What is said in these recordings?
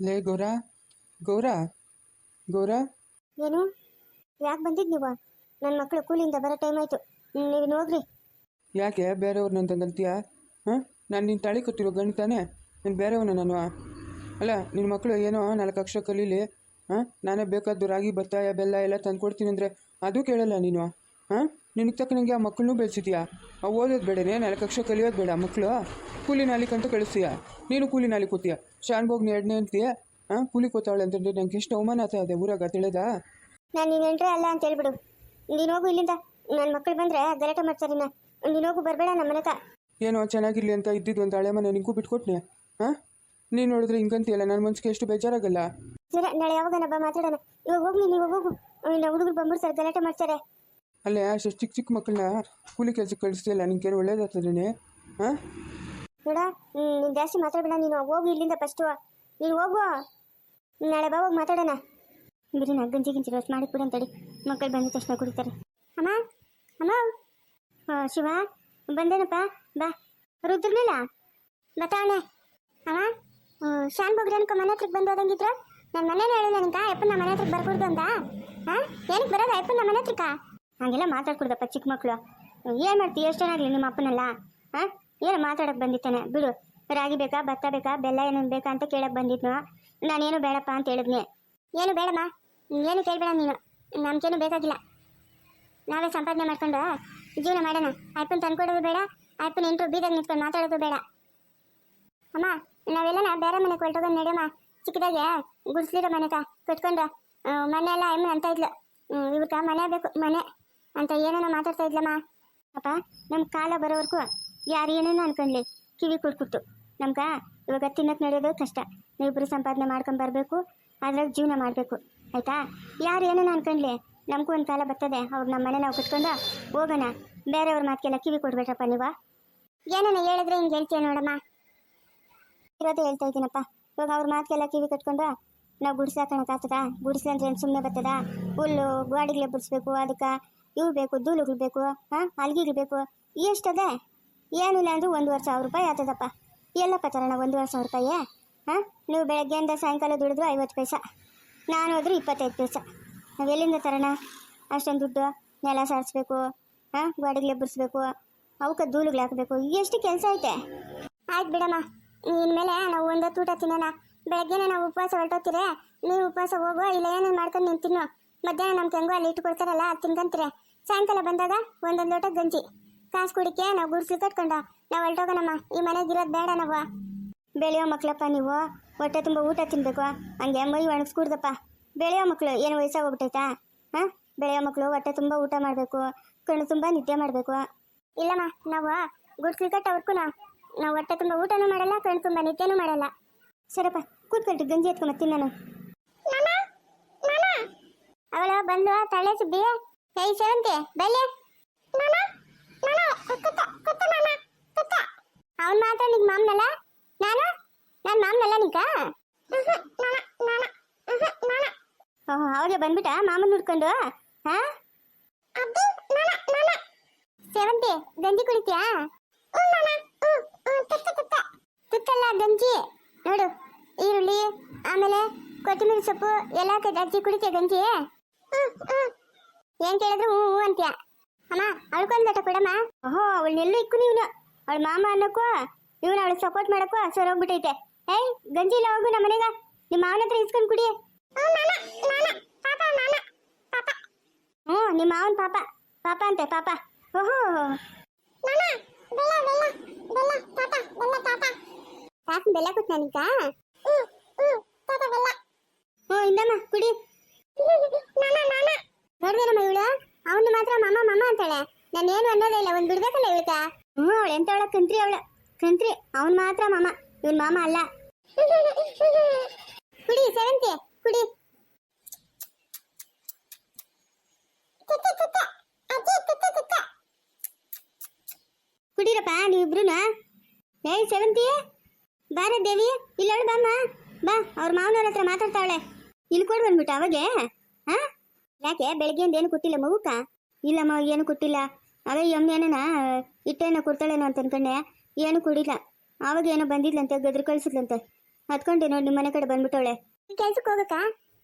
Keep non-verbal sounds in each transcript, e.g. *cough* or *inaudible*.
ಲೇ ಗೌರ ಗೌರ ಗೌರ. ಏನು? ಯಾಕೆ ಬಂದಿದ್ದು ನೀವು? ನನ್ನ ಮಕ್ಕಳು ಕೂಲಿಂದ ಬರೋ ಟೈಮ್ ಆಯಿತು. ನೀವು ಹೋಗ್ರಿ. ಯಾಕೆ? ಬೇರೆಯವ್ರನ್ನ ಅಂತೀಯ ಹಾಂ? ನಾನು ನಿನ್ನ ತಾಳಿ ಕೊಟ್ಟಿರೋ ಗಣಿತಾನೆ ತಾನೇ? ನೀನು ಬೇರೆಯವನ ನಾನು? ಅಲ್ಲ ನಿನ್ನ ಮಕ್ಕಳು ಏನೋ ನಾಲ್ಕು ಅಕ್ಷರ ಕಲೀಲಿ? ಹಾಂ? ನಾನೇ ಬೇಕಾದ್ದು ರಾಗಿ ಬತ್ತಾಯ ಬೆಲ್ಲ ಎಲ್ಲ ತಂದು ಕೊಡ್ತೀನಿ ಅಂದರೆ ಅದು ಕೇಳಲ್ಲ ನೀನು. ಹಾಂ? ನಿನಗೆ ತಕ್ಕನಂಗೆ ಆ ಮಕ್ಕಳನ್ನೂ ಬೆಳೆಸಿದ್ಯಾ? ಅವು ಓದೋದು ಬೇಡನೇ? ನಾಲ್ಕು ಅಕ್ಷರ ಕಲಿಯೋದು ಬೇಡ ಮಕ್ಕಳು ಕೂಲಿ ನಾಲಿಕಂತ ಕಳಿಸ್ತೀಯ? ನೀನು ಕೂಲಿ ನಾಲಿ ಕೂತೀಯ ಶಾನ್ಭೋಗ್ನ ಎರಡನೇ ಅಂತೀಯ? ಹಾಂ ಕೂಲಿ ಕೊತ್ತಾಳೆ ಅಂತಂದ್ರೆ ನಂಗೆ ಎಷ್ಟು ಅವಮಾನ ಆತ ಅದೇ ಊರಾಗ ತಿಳಿದ? ನಾನು ನೀನು ಎಂಟ್ರೆ ಅಲ್ಲ ಅಂತ ಹೇಳ್ಬಿಡು. ನೀನು ಹೋಗು ಇಲ್ಲಿಂದ. ನನ್ನ ಮಕ್ಕಳು ಬಂದರೆ ಗಲಾಟೆ ಮಾಡ್ತಾರೆ ನೀನು ಹೋಗು ಬರಬೇಡ ನಮ್ಮ ಮನೆಕ. ಏನೋ ಚೆನ್ನಾಗಿರ್ಲಿ ಅಂತ ಇದ್ದಿದ್ದು ಒಂದು ಹಳೆ ಮನೆ ನಿಂಗೂ ಬಿಟ್ಕೊಟ್ನೆ. ಹಾಂ ನೀನು ನೋಡಿದ್ರೆ ಹಿಂಗಂತೀಯಲ್ಲ ನನ್ನ ಮನ್ಸಿಗೆ ಎಷ್ಟು ಬೇಜಾರಾಗಲ್ಲ? ಸರಿ ನಾಳೆ ಯಾವಾಗ ನಬ್ಬ ಮಾತಾಡೋಣ. ಇವಾಗ ಹೋಗಿ ನೀನು ಇವಾಗ ಹೋಗು. ಇನ್ನು ಹುಡುಗರು ಬಂದ್ಬಿಡ್ತಾರೆ ಗಲಾಟೆ ಮಾಡ್ತಾರೆ. ಅಲ್ಲೇ ಅಷ್ಟು ಚಿಕ್ಕ ಚಿಕ್ಕ ಮಕ್ಕಳನ್ನ ಕೂಲಿ ಕೆಲಸಕ್ಕೆ ಕಳಿಸ್ತಿಲ್ಲ ನಿಂಗೆ ಒಳ್ಳೇದಾಗ್ತದೇನೆ. ಹಾಂ ನೋಡ ನೀನು ಜಾಸ್ತಿ ಮಾತಾಡಬೇಡ, ನೀನು ಹೋಗು ಇಲ್ಲಿಂದ ಫಸ್ಟು ನೀನು ಹೋಗು. ನಾಳೆ ಬಾ, ಹೋಗಿ ಮಾತಾಡೋಣ. ಬಿಡಿ ನಾ ಗಂಜಿ ಗಿಂಜಿ ರೋಸ್ಟ್ ಮಾಡಿ ಕುಡಿ ಅಂತೇಳಿ. ಮಕ್ಕಳು ಬಂದ ತಕ್ಷಣ ಕುಡಿತಾರೆ. ಅಮ್ಮ ಅಮ್ಮ. ಶಿವ, ಬಂದೇನಪ್ಪ? ಬಾ. ರುದ್ರಲಿಲ್ಲ ಬತ್ತಾವಣೆ ಅಮ್ಮ ಶಾನ್ ಬಗ್ರೆ ಅನ್ಕೊ, ಮನೆ ಹತ್ರಕ್ಕೆ ಬಂದು ಹೋದಂಗಿದ್ರು? ನನ್ನ ಮನೇನ ಹೇಳಿಲ್ಲ ನಿಂಗ ಅಪ್ಪ ನಮ್ಮ ಮನೆ ಹತ್ರಕ್ಕೆ ಬರ್ಕೊಡ್ದು ಅಂತ. ಹಾಂ ಏನಕ್ಕೆ ಬರೋದ ಅಪ್ಪ ನಮ್ಮ ಮನೆ ಹತ್ರಕ್ಕ? ಹಂಗೆಲ್ಲ ಮಾತಾಡ್ಕೊಡ್ದಪ್ಪ ಚಿಕ್ಕ ಮಕ್ಕಳು ಏನು ಮಾಡ್ತೀವಿ ಎಷ್ಟು ಚೆನ್ನಾಗಲಿ ನಿಮ್ಮ ಅಪ್ಪನಲ್ಲ? ಹಾಂ ಏನು ಮಾತಾಡಕ್ಕೆ ಬಂದಿತ್ತಾನೆ ಬಿಡು. ರಾಗಿ ಬೇಕಾ, ಭತ್ತ ಬೇಕಾ, ಬೆಲ್ಲ ಏನು ಬೇಕಾ ಅಂತ ಕೇಳಕ್ಕೆ ಬಂದಿದ್ನು? ನಾನೇನು ಬೇಡಪ್ಪ ಅಂತ ಹೇಳಿದ್ನಿ. ಏನು ಬೇಡಮ್ಮ? ಏನು ಕೇಳಬೇಡ ನೀನು. ನಮ್ಗೇನು ಬೇಕಾಗಿಲ್ಲ. ನಾವೇ ಸಂಪಾದನೆ ಮಾಡ್ಕೊಂಡು ಜೀವನ ಮಾಡೋಣ. ಅಪ್ಪನ ತಂದ್ಕೊಡೋದು ಬೇಡ ಅಪ್ಪನ ಎಂಟು ಬೀದಾಗ ನಿಂತ್ಕೊಂಡು ಮಾತಾಡೋದು ಬೇಡ. ಅಮ್ಮ, ನಾವೆಲ್ಲನ ಬೇರೆ ಮನೆಗೆ ಹೊರಟೋಗೋದು ನಡೆಯಮ್ಮ. ಚಿಕ್ಕದಾಗೆ ಗುಡಿಸ್ಲಿರೋ ಮನೆಕ ಕಟ್ಕೊಂಡು ಮನೆ ಎಲ್ಲ ಅಮ್ಮ ಅಂತ ಇದ್ಲು. ಇವ್ರಕ ಮನೆ ಬೇಕು, ಮನೆ ಅಂತ ಏನೇನೋ ಮಾತಾಡ್ತಾ ಇದ್ಲಮ್ಮ. ಅಪ್ಪ ನಮ್ಮ ಕಾಲ ಬರೋವರೆಗೂ ಯಾರು ಏನೇನು ಅನ್ಕೊಂಡ್ಲಿ. ಕಿವಿ ಕುಡ್ಕುಟ್ಟು ನಮ್ಗ ಇವಾಗ ತಿನ್ನಕ್ಕೆ ನಡೆಯೋದು ಕಷ್ಟ. ನೀವಿಬ್ರು ಸಂಪಾದನೆ ಮಾಡ್ಕೊಂಡು ಬರಬೇಕು ಅದ್ರಾಗ ಜೀವನ ಮಾಡಬೇಕು. ಆಯ್ತಾ? ಯಾರು ಏನೇನು ಅನ್ಕೊಂಡ್ಲಿ. ನಮಗೂ ಒಂದು ಕಾಲ ಬರ್ತದೆ. ಅವ್ರು ನಮ್ಮ ಮನೆ ನಾವು ಕುತ್ಕೊಂಡು ಹೋಗೋಣ. ಬೇರೆಯವ್ರ ಮಾತಿಗೆಲ್ಲ ಕಿವಿ ಕೊಡ್ಬೇಕಪ್ಪ ನೀವು. ಏನೇನು ಹೇಳಿದ್ರೆ ಹಿಂಗೆ ಹೇಳ್ತೀಯ ನೋಡಮ್ಮ? ಇರೋದು ಹೇಳ್ತಾ ಇದ್ದೀನಪ್ಪ. ಇವಾಗ ಅವ್ರ ಮಾತಿಗೆಲ್ಲ ಕಿವಿ ಕಟ್ಕೊಂಡು, ನಾವು ಗುಡಿಸಾಕಣಕ್ಕಾಗ್ತದ ಗುಡಿಸ್ಲಿ ಅಂದ್ರೆ ಏನು ಸುಮ್ಮನೆ ಬರ್ತದ? ಹುಲ್ಲು, ಗಾಡಿಗಳೇ ಬಿಡಿಸ್ಬೇಕು, ಅದಕ್ಕೆ ಇವು ಬೇಕು ಧೂಳುಗಳು ಬೇಕು, ಹಾಂ, ಅಲ್ಗಿಗಳು ಬೇಕು. ಎಷ್ಟದೆ ಏನಿಲ್ಲ ಅಂದ್ರೆ ಒಂದೂವರೆ ಸಾವಿರ ರೂಪಾಯಿ ಆಗ್ತದಪ್ಪ ಎಲ್ಲಪ್ಪ ತರೋಣ ಒಂದೂವರೆ ಸಾವಿರ ರೂಪಾಯಿ ಹಾಂ ನೀವು ಬೆಳಗ್ಗೆಯಿಂದ ಸಾಯಂಕಾಲ ದುಡಿದ್ರು ಐವತ್ತು ಪೈಸೆ. ನಾನು ಹೋದ್ರೆ ಇಪ್ಪತ್ತೈದು ಪೈಸೆ. ನಾವು ಎಲ್ಲಿಂದ ತರೋಣ ಅಷ್ಟೊಂದು ದುಡ್ಡು, ನೆಲ ಸಾರಿಸ್ಬೇಕು ಹಾಂ ಗಾಡಿಗೆ ಬಿಡಿಸ್ಬೇಕು ಅವಕ್ಕೆ ಧೂಳುಗಳು ಹಾಕಬೇಕು. ಎಷ್ಟು ಕೆಲಸ ಐತೆ? ಆಯ್ತು ಬಿಡಮ್ಮ. ಇನ್ಮೇಲೆ ನಾವು ಒಂದೊತ್ತು ಊಟ ತಿನ್ನೋಣ. ಬೆಳಗ್ಗೆನೇ ನಾವು ಉಪವಾಸ ಹೊರಟೋತೀರ ನೀವು ಉಪವಾಸ ಹೋಗೋ ಇಲ್ಲ ಏನೇನು ಮಾಡ್ಕೊಂಡು ನೀನು ತಿನ್ನು ಮಧ್ಯಾಹ್ನ ನಮ್ಮ ಹೆಂಗೋ ಅಲ್ಲಿ ಇಟ್ಕೊಡ್ತಾರಲ್ಲ ಅದು ತಿನ್ಕಂತೀರ. ಸಾಯಂಕಾಲ ಬಂದಾಗ ಒಂದೊಂದು ಲೋಟ ಗಂಜಿ. ಕಾಸು ಕುಡಿಕೆ, ನಾವು ಗುಡ್ಸ್ಲಿ ಕಟ್ಕೊಂಡ ನಾವು ಹೊರಟೋಗೋಣಮ್ಮ ಈ ಮನೆಗೆ ಇರೋದು ಬೇಡ ನಾವು. ಬೆಳೆಯೋ ಮಕ್ಳಪ್ಪ ನೀವು, ಹೊಟ್ಟೆ ತುಂಬ ಊಟ ತಿನ್ಬೇಕು, ಹಂಗೆ ಮೈ ಒಣಗಿಸ್ಕೂಡ್ದಪ್ಪ. ಬೆಳೆಯೋ ಮಕ್ಕಳು ಏನು ವಯಸ್ಸಾಗೋಗ್ಬಿಟ್ಟೈತಾ? ಹಾಂ? ಬೆಳೆಯೋ ಮಕ್ಕಳು ಹೊಟ್ಟೆ ತುಂಬ ಊಟ ಮಾಡಬೇಕು, ಕಣ್ಣು ತುಂಬ ನಿದ್ದೆ ಮಾಡಬೇಕು. ಇಲ್ಲಮ್ಮ, ನಾವು ಗುಡ್ಸ್ಲಿ ಕಟ್ಟವರ್ಕು ನಾವು ನಾವು ಹೊಟ್ಟೆ ತುಂಬ ಊಟನೂ ಮಾಡಲ್ಲ, ಕಣ್ಣು ತುಂಬ ನಿದ್ದೆನೂ ಮಾಡಲ್ಲ. ಸರಪ್ಪ ಕೂತ್ಕೊಂಡು ಗಂಜಿ ಎತ್ಕೊಂಬ ನಾನು. ಅವಳು ಬಂದು ತಳೆ ಸುಬ್ಬಿ ಹೇ ಸೇವಂತಿ ಬಲ್ಲೆ ಅವನ್ ಮಾತ್ರ ನಿನ್ ಮಾಮ್ನಲ್ಲ? ನಾನು? ನಾನು ಮಾಮ್ನಲ್ಲ ನಿಕ ಅವ್ರಿಗೆ ಬಂದ್ಬಿಟ್ಟ ಮಾಮನ್ ನೋಡ್ಕೊಂಡು ಹಾ? ಸೇವಂತಿ, ಗಂಜಿ ಕುಡಿತೀಯಾ? ತುತ್ತಲ್ಲ, ಗಂಜಿ. ನೋಡು, ಈರುಳ್ಳಿ, ಆಮೇಲೆ ಕೊತ್ತಂಬರಿ ಸೊಪ್ಪು, ಎಲ್ಲ ಕಜ್ಜಿ ಕುಡಿತೀಯ ಗಂಜಿ? ಏನ್ ಕೇಳಿದ್ರು ಹ್ಞೂ ಹ್ಞೂ ಅಂತ್ಯ? ಅಮ್ಮ ಅವಳ್ಕೊಂದು ಲಟ ಕೊಡಮ್ಮ. ಓಹೋ ಅವಳನ್ನೆಲ್ಲೂ ಇಕ್ಕು ನೀವ್ನು ಅವಳ ಮಾಮ ಅನ್ನಕ್ಕೋ ಇವನು ಅವಳ ಸಪೋರ್ಟ್ ಮಾಡಕ್ಕೋ ಸರ್ ಹೋಗ್ಬಿಟ್ಟೈತೆ. ಏಯ್ ಗಂಜಿ ಇಲ್ಲ ಹೋಗು ನಮ್ಮ ಮನೆಗ ನಿಮ್ಮ ಮಾವನ ಹತ್ರ ಇಸ್ಕೊಂಡು ಕುಡಿ. ಹ್ಞೂ ನಿಮ್ಮ ಮಾವನ ಪಾಪ. ಪಾಪ ಅಂತೆ ಪಾಪ. ಓಹೋ. ಸಾಕು ಬೆಲ್ಲ ಕೊಟ್ಟು ನನಗ? ಹ್ಞೂ ಇಂದಮ್ಮ ಕುಡಿ. *laughs* ನೋಡ್ದೇನಮ್ಮ ಇವಳು ಮಾಮ ಮಮ್ಮ ಅಂತಾಳೆ. ನಾನು ಏನು ಅನ್ನೋದೇ ಇಲ್ಲ, ಒಂದು ಬಿಡ್ಬೇಕಲ್ಲ ಇವಳ್ಕ ಹ್ಞೂ ಅವಳು ಎಂತವಳ? ಕಂತ್ರಿ ಅವಳು. ಕಂತ್ರಿ, ಅವನ್ ಮಾತ್ರ ಮಾಮ. ಇವನ್ ಮಾಮ ಅಲ್ಲ. ಕುಡಿ, ಸೇವಂತಿ, ಕುಡಿ. ಕುಡಿರಪ್ಪ, ನೀವಿಬ್ರುನ? ಏಯ್ ಸೇವಂತಿ ಬಾರ ದೇವಿ. ಇಲ್ಲವಳು ಬಾಮ್ಮ. ಬಾ, ಅವ್ರ ಮಾವನವ್ರ ಹತ್ರ ಮಾತಾಡ್ತಾವಳೆ. ಇಲ್ಲಿ ಕೊಡ್ ಬಂದ್ಬಿಟ್ಟು ಅವಾಗೆ. ಹಾ? ಯಾಕೆ, ಬೆಳಗ್ಗೆಯಿಂದ ಏನು ಕೊಟ್ಟಿಲ್ಲ ಮಗುಕ ಇಲ್ಲಮ್ಮ ಏನು ಕೊಟ್ಟಿಲ್ಲ. ಅದೇ ಎಮ್ಮೆ ಏನನ ಹಿಟ್ಟೇನೋ ಕೊಡ್ತಾಳೇನೋ ಅಂತ ಅನ್ಕೊಂಡೆ. ಏನು ಕುಡಿಲ್ಲ. ಆವಾಗ ಏನೋ ಬಂದಿದ್ಲಂತೆ ಗದ್ರ ಕಳಿಸಿದ್ಲಂತೆ. ಹತ್ಕೊಂಡೆ ನೋಡಿ ನಿಮ್ಮ ಮನೆ ಕಡೆ ಬಂದ್ಬಿಟ್ಟವಳೆ. ಕೆಲ್ಸಕ್ಕೆ ಹೋಗಕ್ಕ?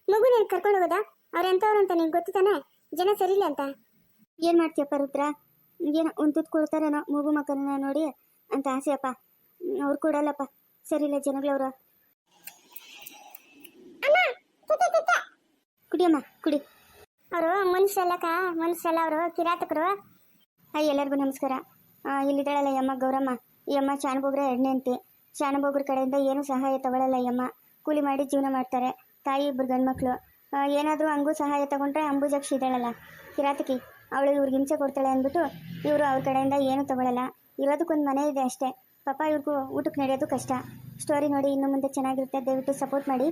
ಮಗು ನೀನು ಕರ್ಕೊಂಡು ಹೋಗೋದಾ? ಅವ್ರ ಎಂತವ್ರು ಅಂತ ನಿಂಗೆ ಗೊತ್ತು ತಾನೆ? ಜನ ಸರಿಲ್ಲ ಅಂತ. ಏನ್ ಮಾಡ್ತೀಯಪ್ಪ ರುದ್ರ? ಏನೋ ಒಂದು ತುತ್ತು ಕೊಡ್ತಾರೇನೋ ಮಗು ಮಕ್ಕಳನ್ನ ನೋಡಿ ಅಂತ ಆಸೆಯಪ್ಪ. ಅವ್ರು ಕೊಡಲ್ಲಪ್ಪ. ಸರಿಲ್ಲ ಜನಗಳವ್ರು ಕುಡಿಯಮ್ಮ ಕುಡಿ. ಅವರು ಮನುಷ್ಯಲ್ಲಕ್ಕ ಮನುಷ್ಯಲ್ಲ ಅವರು, ಕಿರಾತಕರು. ಎಲ್ಲರಿಗೂ ನಮಸ್ಕಾರ. ಇಲ್ಲಿದ್ದಾಳಲ್ಲ ಯಮ್ಮ ಗೌರಮ್ಮ. ಈ ಅಮ್ಮ ಚಾನಬೋಗ್ರ ಎಣ್ಣೆ ಅಂತೆ ಶಾನಬೋಗ್ರ ಕಡೆಯಿಂದ ಏನು ಸಹಾಯ ತಗೊಳ್ಳಲ್ಲ ಯಮ್ಮ ಕೂಲಿ ಮಾಡಿ ಜೀವನ ಮಾಡ್ತಾರೆ. ತಾಯಿ ಇಬ್ಬರು ಗಂಡ್ಮಕ್ಳು. ಏನಾದರೂ ಹಂಗೂ ಸಹಾಯ ತಗೊಂಡ್ರೆ ಅಂಬುಜಕ್ಷಿ ಇದ್ದಾಳಲ್ಲ. ಕಿರಾತಕಿ, ಅವಳು ಇವ್ರಿಗೆ ಹಿಂಸೆ ಕೊಡ್ತಾಳೆ ಅಂದ್ಬಿಟ್ಟು ಇವರು ಅವ್ರ ಕಡೆಯಿಂದ ಏನು ತಗೊಳ್ಳಲ್ಲ ಇರೋದಕ್ಕೊಂದು ಮನೆ ಇದೆ ಅಷ್ಟೇ. ಪಾಪ ಇವ್ರಿಗೂ ಊಟಕ್ಕೆ ನಡೆಯೋದು ಕಷ್ಟ. ಸ್ಟೋರಿ ನೋಡಿ ಇನ್ನು ಮುಂದೆ ಚೆನ್ನಾಗಿರುತ್ತೆ, ದಯವಿಟ್ಟು ಸಪೋರ್ಟ್ ಮಾಡಿ.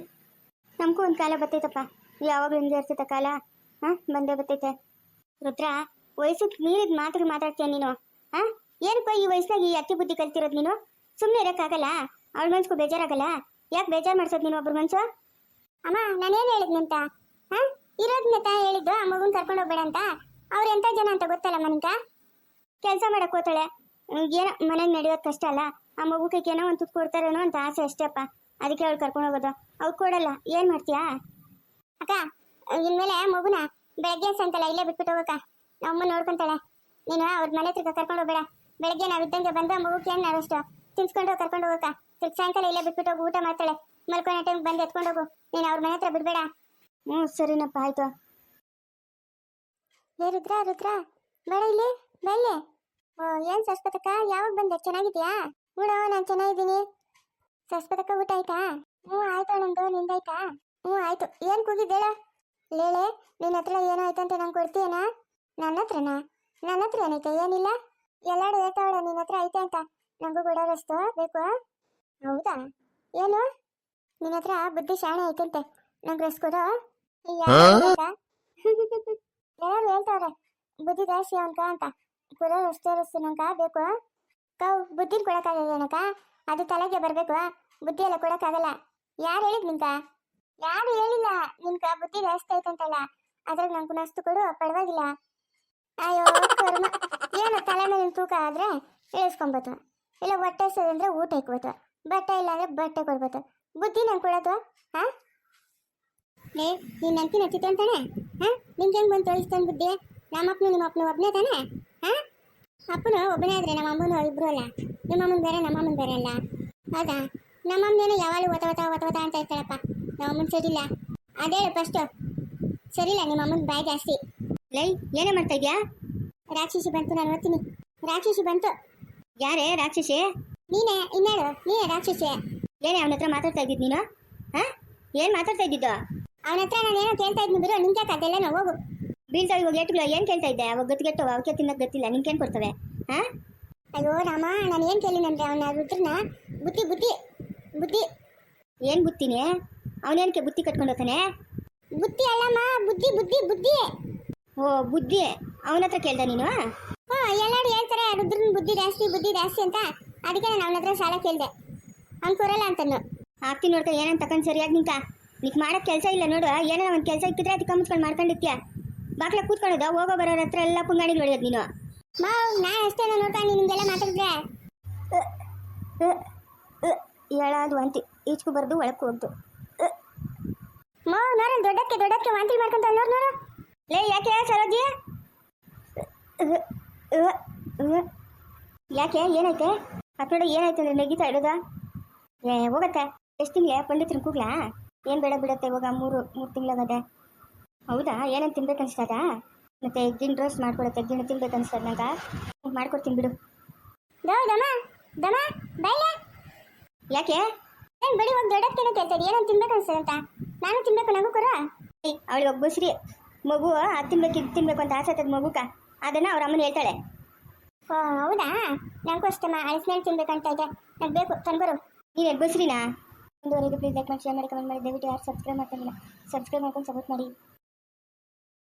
ನಮಗೂ ಒಂದು ಕಾಲ ಬರ್ತೈತಪ್ಪ ಯಾವಾಗಲೂ ಹಿಂಗೆ ಇರ್ತೈತೆ ಕಾಲ. ಹಾಂ, ಬಂದೇ ಬರ್ತೈತೆ. ರುದ್ರ, ವಯಸ್ಸಿಗೆ ಮೀರಿದ ಮಾತುಗಳು ಮಾತಾಡ್ತೀಯ ನೀನು? ಹಾ, ಏನಪ್ಪ ಈ ವಯಸ್ಸಾಗಿ ಈ ಅತಿ ಬುದ್ಧಿ ಕಲ್ತಿರೋದು ನೀನು? ಸುಮ್ಮನೆ ಇರೋಕ್ಕಾಗಲ್ಲ ಅವ್ಳ ಮನ್ಸ್ಗೂ ಬೇಜಾರಾಗಲ್ಲ? ಯಾಕೆ ಬೇಜಾರು ಮಾಡ್ಸೋದು ನೀನು ಒಬ್ರು ಮನ್ಸು? ಅಮ್ಮ, ನಾನೇನು ಹೇಳಿದ್ನಂತ ಹಾಂ ಇರೋದನ್ನ ತಾ ಹೇಳಿದ್ದು, ಆ ಮಗುನ ಕರ್ಕೊಂಡು ಹೋಗ್ಬೇಡ ಅಂತ? ಅವ್ರು ಎಂಥ ಜನ ಅಂತ ಗೊತ್ತಲ್ಲ ಮನಕ ಕೆಲಸ ಮಾಡೋಕೆ ಹೋತಾಳೆ. ಏನೋ ಮನೆಗೆ ನಡೆಯೋದು ಕಷ್ಟ ಅಲ್ಲ? ಆ ಮಗು ಏನೋ ಒಂದು ತುತ್ತು ಕೊಡ್ತಾರೇನೋ ಅಂತ ಆಸೆ ಅಷ್ಟೇ ಅಪ್ಪ. ಅದಕ್ಕೆ ಅವಳು ಕರ್ಕೊಂಡು ಹೋಗೋದು. ಅವ್ರು ಕೊಡಲ್ಲ. ಏನು ಮಾಡ್ತೀಯಾ? ಇನ್ಮೇಲೆ ಮಗುನ ಬೆಳಗ್ಗೆ ಸಾಯಂಕಾಲ ಇಲ್ಲೇ ಬಿಟ್ಬಿಟ್ಟು ಹೋಗಕ್ಕ. ನಮ್ಮಮ್ಮ ನೋಡ್ಕೊಂತಾಳೆ. ನೀನು ಅವ್ರ ಮನೆ ಹತ್ರ ಕರ್ಕೊಂಡು ಹೋಗ್ಬೇಡ. ಬೆಳಗ್ಗೆ ನಾವು ಇದ್ದಂಗೆ ಬಂದು ಮಗು ಕೇಳಿ ನಾವಷ್ಟು ತಿನ್ಸ್ಕೊಂಡು ಕರ್ಕೊಂಡು ಹೋಗಕ್ಕ. ತಿರ್ಗಿ ಸಾಯಂಕಾಲ ಇಲ್ಲೇ ಬಿಟ್ಬಿಟ್ಟು ಹೋಗು ಊಟ ಮಾಡ್ತಾಳೆ. ಮಲ್ಕೊಳೋ ಟೈಮ್ ಬಂದು ಎತ್ಕೊಂಡು ಹೋಗು. ನೀನು ಅವ್ರ ಮನೆ ಹತ್ರ ಬಿಡಬೇಡ. ಹ್ಞೂ, ಸರಿನಪ್ಪ, ಆಯ್ತು. ಏ, ರುದ್ರ ರುದ್ರ, ಬೇಡ ಇಲ್ಲಿ ಬಲ್ಲೆ ಓ, ಏನು ಸಸ್ಪತಕ್ಕ? ಯಾವಾಗ ಬಂದೆ? ಚೆನ್ನಾಗಿದ್ಯಾ? ಹೂಡೋ ನಾನು ಚೆನ್ನಾಗಿದ್ದೀನಿ. ಸಸ್ಪತಕ್ಕ, ಊಟ ಆಯ್ತಾ? ಹ್ಞೂ, ಆಯ್ತು ನಂದು ನಿಂದಾಯ್ತಾ? ಹ್ಞೂ, ಆಯ್ತು. ಏನು ಕೂಗಿದ್ದೇಳ ಲೇಳೆ ನಿನ್ನ ಹತ್ರ ಏನೋ ಆಯ್ತಂತೆ ನಂಗೆ ಕೊಡ್ತೀಯನಾ ನನ್ನ ಹತ್ರನಾ? ನನ್ನ ಹತ್ರ ಏನೈತೆ? ಏನಿಲ್ಲ? ಎಲ್ಲಾಡು ಹೇಳ್ತಾವಳೆ ನಿನ್ನ ಹತ್ರ ಐತೆ ಅಂತ. ನಂಗೂ ಕೊಡೋರಷ್ಟು ಬೇಕು? ಹೌದಾ? ಏನು? ನಿನ್ನ ಹತ್ರ ಬುದ್ಧಿ ಶಾಣೆ ಐತಂತೆ. ನಂಗೆ ರಸ್ ಕೊಡೋ. ಯಾರು *laughs* ಹೇಳ್ತಾವ್ರೆ. ಬುದ್ಧಿ ದಾಸಿ ಅವನ್ಕ ಅಂತ. ಕೊಡೋ ರಸ್ತೆ ರಸ್ತು ನಂಗ ಬೇಕು? ಕೌ ಬುದ್ಧಿನ ಕೊಡಕ್ಕಾಗಲ್ಲ ಅದು ತಲೆಗೆ ಬರಬೇಕು ಬುದ್ಧಿ ಎಲ್ಲ ಕೊಡಕ್ಕಾಗಲ್ಲ. ಯಾರು ಹೇಳಿದ್ ನಿಂಕ ಯಾರು ಹೇಳಿಲ್ಲ? ನಿನ್ಕ ಬುದ್ಧಿ ಜಾಸ್ತಿ ಐತಂತಲ್ಲ ಅದ್ರಾಗ ನಂಗೆ ನಸ್ತು ಕೊಡು, ಪರವಾಗಿಲ್ಲ. ಅಯ್ಯೋ ಕರ್ಮ ಏನು ತಲೆ ಮೇಲಿನ ತೂಕ ಆದ್ರೆ ಇಳಿಸ್ಕೊಂಬತ್ತು. ಇಲ್ಲ ಹೊಟ್ಟೆ ಅಂದ್ರೆ ಊಟ ಇಕ್ಬೋದು ಬಟ್ಟೆ ಇಲ್ಲ ಅಂದ್ರೆ ಬಟ್ಟೆ ಕೊಡ್ಬೋದು ಬುದ್ಧಿ ನಂಗೆ ಕೊಡೋದು, ಹಾ? ಏ, ನೀನ್ ನಂತಿ ನಚ್ಚಿತ್ತು ಅಂತಾನೆ? ಹಾ? ನಿಮ್ಗೆ ಹೆಂಗ್ ಬಂದು ತೋರಿಸ್ತಾನೆ ಬುದ್ಧಿ? ನಮ್ಮ ಅಪ್ಪನು ನಿಮ್ಮ ಅಪ್ಪನು ಒಬ್ಬನೇ ತಾನೆ? ಹಾ? ಅಪ್ಪನು ಒಬ್ಬನೇ ಆದ್ರೆ ನಮ್ಮ ಅಮ್ಮನು ಇಬ್ರು ಅಲ್ಲ. ನಿಮ್ಮ ಅಮ್ಮನ ಬೇರೆ ನಮ್ಮ ಅಮ್ಮನ ಬೇರೆ ಅಲ್ಲ. ಹೌದಾ? ನಮ್ಮ ಅಮ್ಮನೇನೆ ಯಾವಾಗಲೂ ಒತ್ತ ಒತ್ತ ಒತ್ತ ಒತ ಅಂತ ಇರ್ತಾಳಪ್ಪ. ನಮ್ಮ ಅಮ್ಮನ ಸರಿಲ್ಲ. ಅದೇ ಫಸ್ಟು ಸರಿಲ್ಲ ನಿಮ್ಮ ಅಮ್ಮನ ಬಾಯ್ ಜಾಸ್ತಿ. ಲೈ ಏನೇ ಮಾಡ್ತಾ ಇದ್ಯಾ? ರಾಕ್ಷಸಿ ಬಂತು ನಾನು ಓದ್ತೀನಿ. ರಾಕ್ಷಸಿ ಬಂತು. ಯಾರೇ ರಾಕ್ಷಸಿ? ನೀನೇ ಇನ್ನೇಳು. ನೀನೇ ರಾಕ್ಷಸಿ. ಏನೇ ಅವನ ಹತ್ರ ಮಾತಾಡ್ತಾ ಇದ್ದಿದ್ ನೀನು? ಹಾ? ಏನು ಮಾತಾಡ್ತಾ ಇದ್ದಿದ್ದು? ಅವನ ಹತ್ರ ನಾನು ಏನೋ ಕೇಳ್ತಾ ಇದ್ನು ಬಿಡು ನಿಂಗೆ ಅದೆಲ್ಲ ನಾವು ಹೋಗು. ಬೀಳ್ತಾ ಇವಾಗ ಏಟುಗಳು ಏನು ಕೇಳ್ತಾ ಇದ್ದೆ? ಅವಾಗ ಗೊತ್ತಿಗೆಟ್ಟು ಅವಕ್ಕೆ ತಿನ್ನೋದು ಗೊತ್ತಿಲ್ಲ ನಿಂಗೇನ್ ಕೊಡ್ತವೆ? ಹಾ? ಅಯ್ಯೋ ರಾಮ ನಾನು ಏನು ಕೇಳಿನಂದ್ರೆ ಅವನ ರುದ್ರನ? ಬುದ್ಧಿ ಬುದ್ಧಿ ಬುದ್ಧಿ. ಏನು ಬುದ್ಧಿನಿ? ಅವನೇನಕ್ಕೆ ಬುತ್ತಿ ಕಟ್ಕೊಂಡು ಹೋಗ್ತಾನೆ ಬುದ್ಧಿ ಅಲ್ಲಮ್ಮ ಬುದ್ಧಿ ಬುದ್ಧಿ ಬುದ್ಧಿ ಓ ಬುದ್ಧಿ ಅವನ ಹತ್ರ ಕೇಳ್ದ ನೀನು ಹಾ ಎಲ್ಲರೂ ಹೇಳ್ತಾರೆ ರುದ್ರನ ಬುದ್ಧಿ ಜಾಸ್ತಿ ಬುದ್ಧಿ ಜಾಸ್ತಿ ಅಂತ ಅದಕ್ಕೆ ನಾನು ಅವನ ಹತ್ರ ಸಾಲ ಕೇಳಿದೆ ಅವ್ನು ಕೊರಲ್ಲ ಅಂತನು ಆಗ್ತೀನಿ ನೋಡ್ತಾ ಏನಂತ ತಕೊಂಡು ಸರಿಯಾಗಿ ನಿಂತ ನಿಕ್ ಮಾಡೋಕ್ಕೆ ಕೆಲಸ ಇಲ್ಲ ನೋಡು ಏನೋ ಒಂದು ಕೆಲಸ ಇಕ್ಕಿದ್ರೆ ಅದಕ್ಕೆ ಮುಚ್ಕೊಂಡು ಮಾಡ್ಕೊಂಡಿರ್ತೀಯ ಬಾಕ್ಲ ಕೂತ್ಕೊಳ್ಳೋದ ಹೋಗೋ ಬರೋರ ಹತ್ರ ಎಲ್ಲ ಪುಂಗಾಣಿ ಹೊಡೆಯೋದು ನೀನು ಮಾ ನಾ ಅಷ್ಟೇ ನೋಡ್ತಾ ನೀನು ನಿಮಗೆಲ್ಲ ಮಾತಾಡಿದ್ರೆ ಹೇಳೋದು ಅಂತಿ ಈಚೆಗೂ ಬರ್ದು ಒಳಕ್ಕೆ ಹೋಗ್ದು ಮಾವ್ ನೋಡ ದೊಡ್ಡಕ್ಕೆ ದೊಡ್ಡಕ್ಕೆ ವಾಂತಿ ಮಾಡ್ಕೊಂತ ನೋಡು ನೋಡು. ಲೇ ಯಾಕೆ ಸರೋಜಿ? ಯಾಕೆ ಏನೈತೆ? ಅದು ಏನಾಯ್ತು ಅಂದ್ರೆ ನೆಗಿತಾ ಇಡೋದ ಏ ಹೋಗತ್ತೆ. ಎಷ್ಟು ತಿಂಗ್ಳೆ? ಪಂಡಿತರ ಕೂಗ್ಲಾ? ಏನು ಬೇಡ ಬಿಡತ್ತೆ ಇವಾಗ ಮೂರು ಮೂರು ತಿಂಗಳಾಗದೆ. ಹೌದಾ? ಏನೇನು ತಿನ್ಬೇಕು ಅನ್ಸ್ತದ ಮತ್ತೆ ಎಗ್ಗಿನ ರೋಸ್ಟ್ ಮಾಡ್ಕೊಡತ್ತೆ ಎಗ್ಗಿನ ತಿನ್ಬೇಕು ಅನ್ಸ್ತದ ನಂಗ? ಮಾಡ್ಕೊಡ್ತೀನಿ ಬಿಡು. ದಮ ದಮ ಬೈಲೆ. ಯಾಕೆ? ಏನ್ ಬಡಿ ಒಂದು ದೊಡ್ಡಕ್ಕೇನೋ ಕೇಳ್ತಾ ಕೇಳ್ತಾರೆ ಏನೋ ತಿನ್ಬೇಕು ಅಂತ ನಾನು ತಿನ್ಬೇಕು ನಗು ಕೊರ ಅವಳಿಗೆ ಒಬ್ಬ ಬಸ್ರಿ. ಮಗು ಅದು ತಿನ್ಬೇಕು ಇದು ತಿನ್ಬೇಕು ಅಂತ ಆಸೆ ಆಗ್ತದೆ ಮಗುಕ ಅದನ್ನ ಅವ್ರ ಅಮ್ಮನ ಹೇಳ್ತಾಳೆ. ಓ ಹೌದಾ? ನಂಗೂ ಅಷ್ಟೇ ಅಳಿಸ್ಮೇಲೆ ತಿನ್ಬೇಕಂತ ಇದೆ ನಂಗೆ ಬೇಕು ತಂದ್ಬರು ನೀನು ಬಸ್ರಿನಾ? ಒಂದುವರೆಗೆ ಪ್ಲೀಸ್ ಲೈಕ್ ಮಾಡಿ ಶೇರ್ ಮಾಡಿ ಕಮೆಂಟ್ ಮಾಡಿ. ದಯವಿಟ್ಟು ಯಾರು ಸಬ್ಸ್ಕ್ರೈಬ್ ಮಾಡ್ಕೊಂಡಿಲ್ಲ ಸಬ್ಸ್ಕ್ರೈಬ್ ಮಾಡ್ಕೊಂಡು ಸಪೋರ್ಟ್ ಮಾಡಿ.